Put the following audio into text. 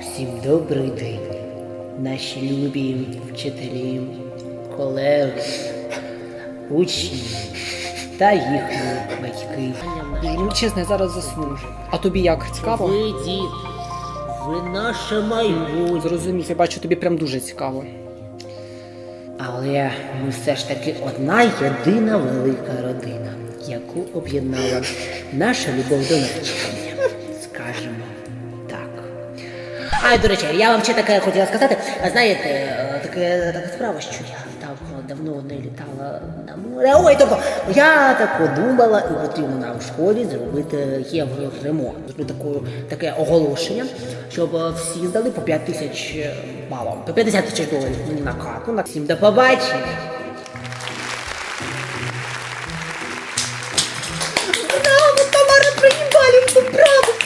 Всім добрий день, наші любі вчителі, колеги, учні та їхні батьки. Ну, чесно, я зараз засну. А тобі як? Цікаво? Ви діти, ви наше майбутнє. Зрозумів, я бачу, тобі прям дуже цікаво. Але ми все ж таки одна єдина велика родина, яку об'єднала наша любов до навчання. А, до речі, я вам ще таке хотіла сказати. А знаєте, е, таке, така справа, що я так давно не літала на море. Ой, тобто, я так подумала, і потрібно в школі зробити євроремонт. Зробити таку, таке оголошення, щоб е, всі здали по 5 тисяч балів, по 50 тисяч доларів мені на карту. На всім до побачення.